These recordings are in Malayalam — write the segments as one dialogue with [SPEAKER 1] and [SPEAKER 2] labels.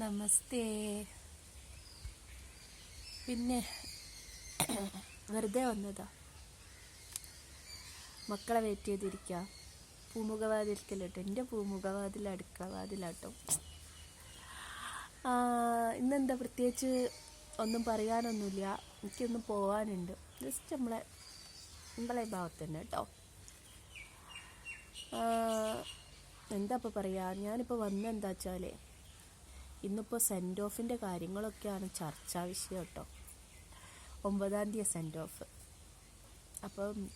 [SPEAKER 1] നമസ്തേ. പിന്നെ വെറുതെ വന്നതാ. മക്കളെ വെയിറ്റ് ചെയ്തിരിക്കുക പൂമുഖവാതിൽക്കല്ലോട്ടോ എന്റെ പൂമുഖവാതിൽ അടുക്കള വാതിലാട്ടോ ഇന്നെന്താ പ്രത്യേകിച്ച് ഒന്നും പറയാനൊന്നുമില്ല. എനിക്കൊന്നും പോകാനുണ്ട് ജസ്റ്റ് നമ്മളെ നമ്മളെ ഭാഗത്ത് തന്നെ കേട്ടോ. എന്താ ഇപ്പോൾ പറയുക ഞാനിപ്പോൾ വന്നെന്താ വെച്ചാൽ ഇന്നിപ്പോൾ സെൻഡ് ഓഫിന്റെ കാര്യങ്ങളൊക്കെയാണ് ചർച്ചാ വിഷയം കേട്ടോ. ഒമ്പതാം തീയതി സെൻഡ് ഓഫ് അപ്പം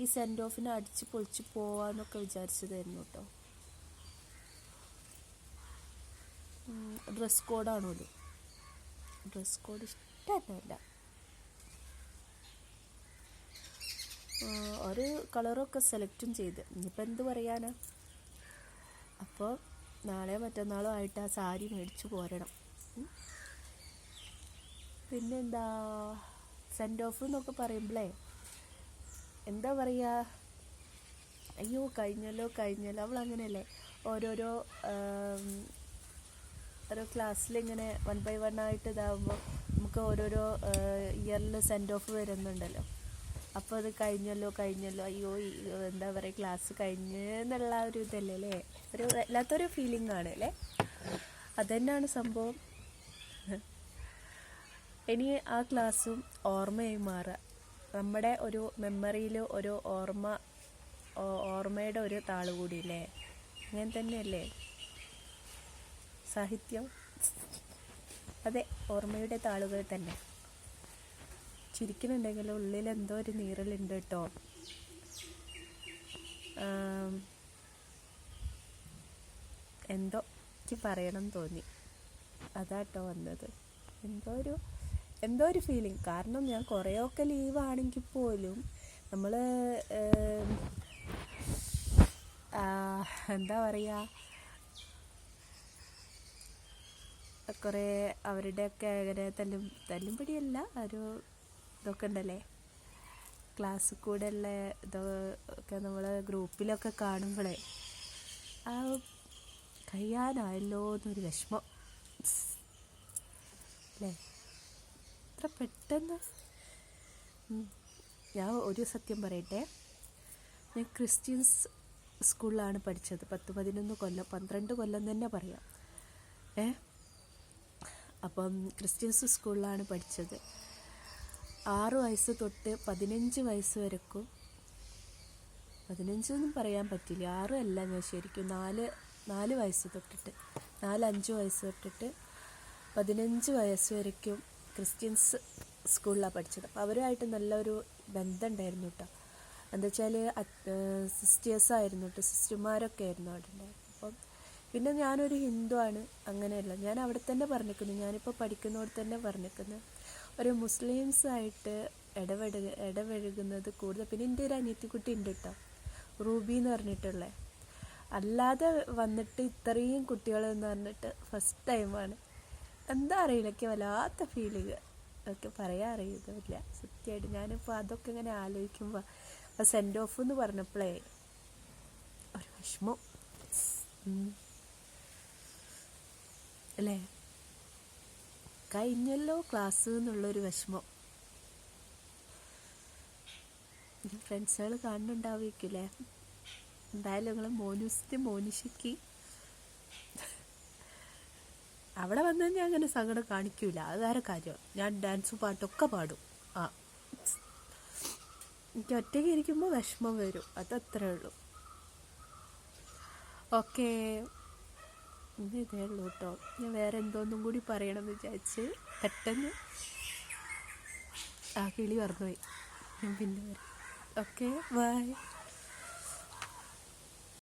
[SPEAKER 1] ഈ സെൻഡ് ഓഫിനെ അടിച്ച് പൊളിച്ച് പോവാന്നൊക്കെ വിചാരിച്ചതായിരുന്നു കേട്ടോ. ഡ്രസ് കോഡാണല്ലോ ഡ്രസ് കോഡ് ഇഷ്ടമല്ല. ഒരു കളറൊക്കെ സെലക്റ്റും ചെയ്ത്. ഇനിയിപ്പോൾ എന്ത് പറയാനാ? അപ്പോൾ നാളെ മറ്റന്നാളോ ആയിട്ട് ആ സാരി മേടിച്ചു പോരണം. പിന്നെന്താ? സെൻഡ് ഓഫ് എന്നൊക്കെ പറയുമ്പോഴേ എന്താ പറയുക അയ്യോ കഴിഞ്ഞല്ലോ കഴിഞ്ഞല്ലോ. അവൾ അങ്ങനെയല്ലേ ഓരോരോ ഓരോ ക്ലാസ്സിൽ ഇങ്ങനെ വൺ ബൈ വൺ ആയിട്ട് ഇതാകുമ്പോൾ നമുക്ക് ഓരോരോ ഇയറിൽ സെൻഡ് ഓഫ് വരുന്നുണ്ടല്ലോ. അപ്പോൾ അത് കഴിഞ്ഞല്ലോ കഴിഞ്ഞല്ലോ. അയ്യോ എന്താ പറയുക ക്ലാസ് കഴിഞ്ഞ് എന്നുള്ള ഒരു ഇതല്ലേ അല്ലേ? ഒരു വല്ലാത്തൊരു ഫീലിംഗ് ആണ് അല്ലേ? അതന്നെയാണ് സംഭവം. ഇനി ആ ക്ലാസ്സും ഓർമ്മയായി മാറുക. നമ്മുടെ ഒരു മെമ്മറിയിൽ ഒരു ഓർമ്മ ഓർമ്മയുടെ ഒരു താൾ കൂടി അല്ലേ? അങ്ങനെ തന്നെയല്ലേ? സാഹിത്യം. അതെ ഓർമ്മയുടെ താളുകൾ തന്നെ. ചിരിക്കുന്നുണ്ടെങ്കിൽ ഉള്ളിൽ എന്തോ ഒരു നീറലുണ്ട് കേട്ടോ. എന്തോ എനിക്ക് പറയണം തോന്നി. അതാട്ടോ വന്നത്. എന്തോ ഒരു എന്തോ ഒരു ഫീലിംഗ് കാരണം ഞാൻ കുറേയൊക്കെ ലീവാണെങ്കിൽ പോലും നമ്മൾ എന്താ പറയുക കുറേ അവരുടെയൊക്കെ അങ്ങനെ തല്ലും തല്ലും പിടിയല്ല ഒരു ഇതൊക്കെ ഉണ്ടല്ലേ ക്ലാസ് കൂടെ ഉള്ള ഇതൊക്കെ നമ്മൾ ഗ്രൂപ്പിലൊക്കെ കാണുമ്പോഴേ ആ കഴിയാനായല്ലോ എന്നൊരു വിഷമം. അല്ലേ ഇത്ര പെട്ടെന്ന്. ഞാൻ ഒരു സത്യം പറയട്ടെ. ഞാൻ ക്രിസ്ത്യൻസ് സ്കൂളിലാണ് പഠിച്ചത്. പത്ത് പതിനൊന്ന് കൊല്ലം പന്ത്രണ്ട് കൊല്ലം തന്നെ പറയാം. ഏ? അപ്പം ക്രിസ്ത്യൻസ് സ്കൂളിലാണ് പഠിച്ചത്. ആറ് വയസ്സ് തൊട്ട് പതിനഞ്ച് വയസ്സ് വരെക്കും. പതിനഞ്ചൊന്നും പറയാൻ പറ്റില്ല. ആറ് അല്ല ഞാൻ ശരിക്കും നാല് നാല് വയസ്സ് തൊട്ടിട്ട്. നാല് അഞ്ച് വയസ്സ് തൊട്ടിട്ട് പതിനഞ്ച് വയസ്സ് വരയ്ക്കും ക്രിസ്ത്യൻസ് സ്കൂളിലാണ് പഠിച്ചത്. അപ്പോൾ അവരുമായിട്ട് നല്ലൊരു ബന്ധം ഉണ്ടായിരുന്നു കേട്ടോ എന്താ വെച്ചാൽ സിസ്റ്റേഴ്സായിരുന്നു കേട്ടോ സിസ്റ്റർമാരൊക്കെ ആയിരുന്നു അവിടെ ഉണ്ടായിരുന്നു അപ്പം പിന്നെ ഞാനൊരു ഹിന്ദു ആണ്. അങ്ങനെയല്ല. ഞാൻ അവിടെ തന്നെ പറഞ്ഞിരിക്കുന്നു ഞാനിപ്പോൾ പഠിക്കുന്നവിടെ തന്നെ പറഞ്ഞിരിക്കുന്നു ഒരു മുസ്ലിംസായിട്ട് ഇടപെടുക ഇടപഴകുന്നത് കൂടുതൽ. പിന്നെ എന്റെ ഒരു അനിയത്തിക്കുട്ടി ഉണ്ട് കേട്ടോ റൂബി എന്ന് പറഞ്ഞിട്ടുള്ള. അല്ലാതെ വന്നിട്ട് ഇത്രയും കുട്ടികളെന്ന് പറഞ്ഞിട്ട് ഫസ്റ്റ് ടൈമാണ് എന്താ അറിയില്ല. എനിക്ക് വല്ലാത്ത ഫീലിങ് ഒക്കെ പറയാൻ അറിയുന്നില്ല സത്യമായിട്ട് ഞാനിപ്പോൾ അതൊക്കെ ഇങ്ങനെ ആലോചിക്കുമ്പോൾ ആ സെൻഡ് ഓഫ് എന്ന് പറഞ്ഞപ്പോഴേ ഒരു വിഷമം. അല്ലേ? കഴിഞ്ഞല്ലോ ക്ലാസ് എന്നുള്ളൊരു വിഷമം. ഫ്രണ്ട്സുകൾ കാണുന്നുണ്ടാവുമായിരിക്കില്ലേ എന്തായാലും നിങ്ങൾ മോനുസിന്റെ മോനിഷയ്ക്ക് അവിടെ വന്നു ഞാൻ അങ്ങനെ സങ്കടം കാണിക്കൂല. അത് വേറെ കാര്യം. ഞാൻ ഡാൻസും പാട്ടൊക്കെ പാടും. ആ. എനിക്ക് ഒറ്റയ്ക്ക് ഇരിക്കുമ്പോൾ വിഷമം വരും. അതത്രേ ഉള്ളൂ. ഓക്കേ. ഇന്ന് ഇതേ ഉള്ളൂ കേട്ടോ. ഞാൻ വേറെ എന്തോന്നും കൂടി പറയണമെന്ന് വിചാരിച്ച് പെട്ടെന്ന് ആ കിളി പറഞ്ഞുപോയി ഞാൻ പിന്നെ വരാം. Okay bye